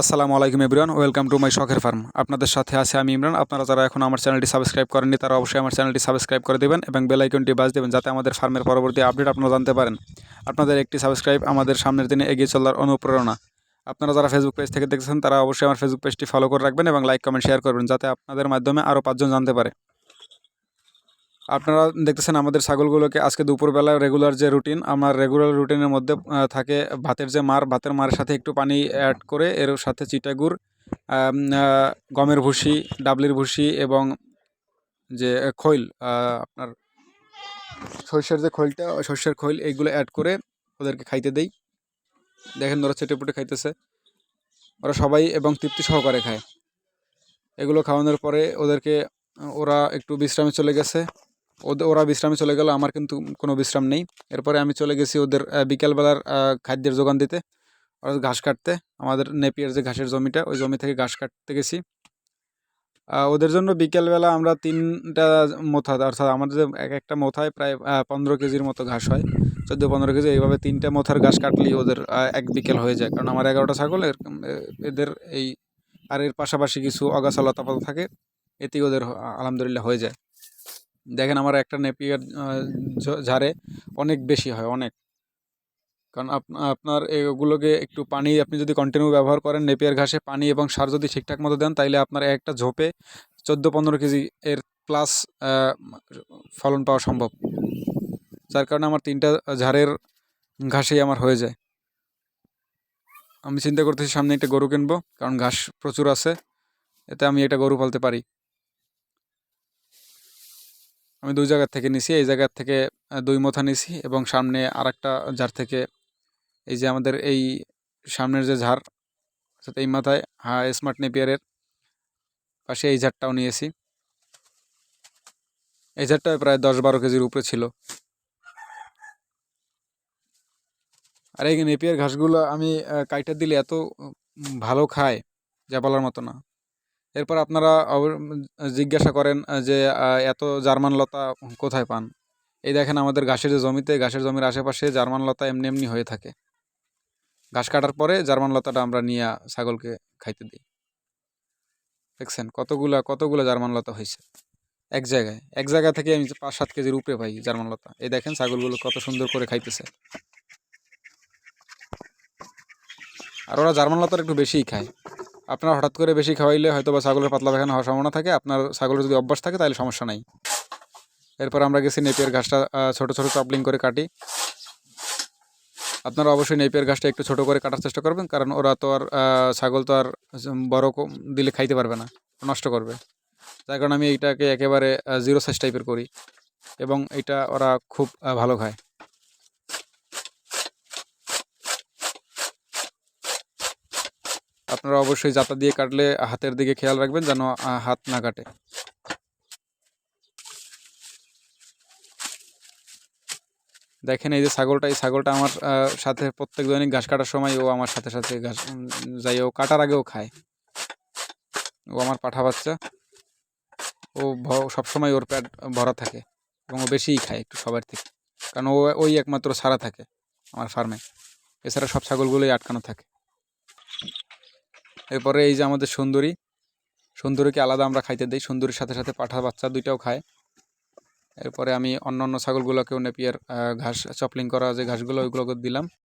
আসসালামু আলাইকুম everyone, welcome to my শখের ফার্ম। আপনাদের সাথে আছে আমি ইমরান। আপনারা যারা এখন আমার চ্যানেলটি সাবস্ক্রাইব করেননি, তারা অবশ্যই আমার চ্যানেলটি সাবস্ক্রাইব করে দেবেন এবং বেল আইকনটি বাজ দেবেন যাতে আমাদের ফার্মের পরবর্তী আপডেট আপনারা জানতে পারেন। আপনাদের একটি সাবস্ক্রাইব আমাদের সামনের দিনে এগিয়ে চলার অনুপ্রেরণা। আপনারা যারা ফেসবুক পেজ থেকে দেখছেন, তারা অবশ্যই আমার ফেসবুক পেজটি ফলো করে রাখবেন এবং লাইক কমেন্ট শেয়ার করবেন, যাতে আপনাদের মাধ্যমে আরও পাঁচজন জানতে পারে। আপনারা দেখতেছেন আমাদের ছাগলগুলোকে আজকে দুপুরবেলা রেগুলার যে রুটিন আমার রেগুলার রুটিনের মধ্যে থাকে ভাতের যে মার, ভাতের মারের সাথে একটু পানি অ্যাড করে, এর সাথে চিটাগুড় গমের ভুসি, ডাবলির ভুসি এবং যে খৈল আপনার সর্ষের যে খৈলটা সর্ষের খৈল এইগুলো অ্যাড করে ওদেরকে খাইতে দেই। দেখেন ওরা চেটে পুটে খাইতেছে। ওরা সবাই এবং তৃপ্তি সহকারে খায়। এগুলো খাওয়ানোর পরে ওদেরকে, ওরা একটু বিশ্রামে চলে গেছে। ওদের ওরা বিশ্রামে চলে গেল, আমার কিন্তু কোনো বিশ্রাম নেই। এরপরে আমি চলে গেছি ওদের বিকালবেলার খাদ্যের যোগান দিতে ওরা ঘাস কাটতে। আমাদের নেপিয়ার যে ঘাসের জমিটা, ওই জমি থেকে ঘাস কাটতে গেছি। ওদের জন্য বিকেলবেলা আমরা তিনটা মোথা, অর্থাৎ আমাদের যে এক, একটা মোথায় প্রায় পনেরো কেজির মতো ঘাস হয়। চোদ্দ পনেরো কেজি, এইভাবে তিনটা মোথার ঘাস কাটলেই ওদের এক বিকেল হয়ে যায়। কারণ আমার এগারোটা ছাগল এদের এই, আর এর পাশাপাশি কিছু অগাছা লতাপাতা থাকে, এতেই ওদের আলহামদুলিল্লাহ হয়ে যায়। দেখেন আমার একটা নেপিয়ার ঝাড়ে অনেক বেশি হয়, অনেক। কারণ আপ- আপনার এগুলোকে একটু পানি, আপনি যদি কন্টিনিউ ব্যবহার করেন নেপিয়ার ঘাসে, পানি এবং সার যদি ঠিকঠাক মতো দেন, তাইলে আপনার একটা ঝোপে চোদ্দ পনেরো কেজি এর প্লাস ফলন পাওয়া সম্ভব। যার কারণে আমার তিনটা ঝাড়ের ঘাসেই আমার হয়ে যায়। আমি চিন্তা করতেছি সামনে একটা গরু কিনবো, কারণ ঘাস প্রচুর আছে, এতে আমি একটা গরু পালতে পারি। আমি দুই জায়গার থেকে নিছি। এই জায়গার থেকে দুই মোথা নিছি এবং সামনে আর একটা ঝাড় থেকে এই যে আমাদের এই সামনের যে ঝাড়, অর্থাৎ এই মাথায় হ্যাঁ স্মার্ট নেপিয়ারের পাশে এই ঝাড়টাও নিয়েছি। এই ঝাড়টা প্রায় দশ বারো কেজির উপরে ছিল। আর এই নেপিয়ার ঘাসগুলো আমি কাইটা দিলে এত ভালো খায়, যা বলার মতো না। এরপর আপনারা জিজ্ঞাসা করেন যে এত জার্মান লতা কোথায় পান? এই দেখেন আমাদের ঘাসের যে জমিতে, ঘাসের জমির আশেপাশে জার্মান লতা এমনি এমনি হয়ে থাকে। ঘাস কাটার পরে জার্মান লতাটা আমরা নিয়ে ছাগলকে খাইতে দিই। দেখছেন কতগুলা কতগুলা জার্মান লতা হয়েছে? এক জায়গায়, এক জায়গা থেকে আমি পাঁচ সাত কেজির উপরে পাই জার্মান লতা। এই দেখেন ছাগলগুলো কত সুন্দর করে খাইতেছে। আর ওরা জার্মান লতার একটু বেশিই খায়। আপনার হঠাৎ করে বেশি খাওয়াইলে হয়তো বা ছাগলের পাতলা পায়খানা হওয়ার সম্ভাবনা থাকে। আপনার ছাগলের যদি অভ্যাস থাকে তাহলে সমস্যা নাই। এরপর আমরা গেছি নেপিয়ার ঘাসটা ছোট ছোট চাপলিং করে কাটি। আপনারা অবশ্যই নেপিয়ার ঘাসটা একটু ছোট করে কাটার চেষ্টা করবেন, কারণ ওরা তো আর ছাগল তো আর বড় দিলে খাইতে পারবে না, নষ্ট করবে। যার কারণে আমি এইটাকে একেবারে জিরো সাইজ টাইপের করি এবং এটা ওরা খুব ভালো খায়। আপনারা অবশ্যই জাতা দিয়ে কাটলে হাতের দিকে খেয়াল রাখবেন যেন হাত না কাটে। দেখেন এই যে ছাগলটা, এই ছাগলটা আমার সাথে প্রত্যেক দৈনিক ঘাস কাটার সময় ও আমার সাথে সাথে ঘাস যাই ও কাটার আগেও খায়। ও আমার পাঠা বাচ্চা। ও সবসময় ওর পেট ভরা থাকে এবং ও বেশিই খায় একটু সবার থেকে। কারণ ও, ওই একমাত্র সারা থাকে আমার ফার্মে। এছাড়া সব ছাগলগুলোই আটকানো থাকে। এরপরে এই যে আমাদের সুন্দরী। সুন্দরীকে আলাদা আমরা খাইতে দিই। সুন্দরীর সাথে সাথে পাঠা বাচ্চা দুইটাও খায়। এরপরে আমি অন্য অন্য ছাগলগুলোকেও নেপিয়ার ঘাস চপলিং করা যে ঘাসগুলো, ওইগুলোকে দিলাম।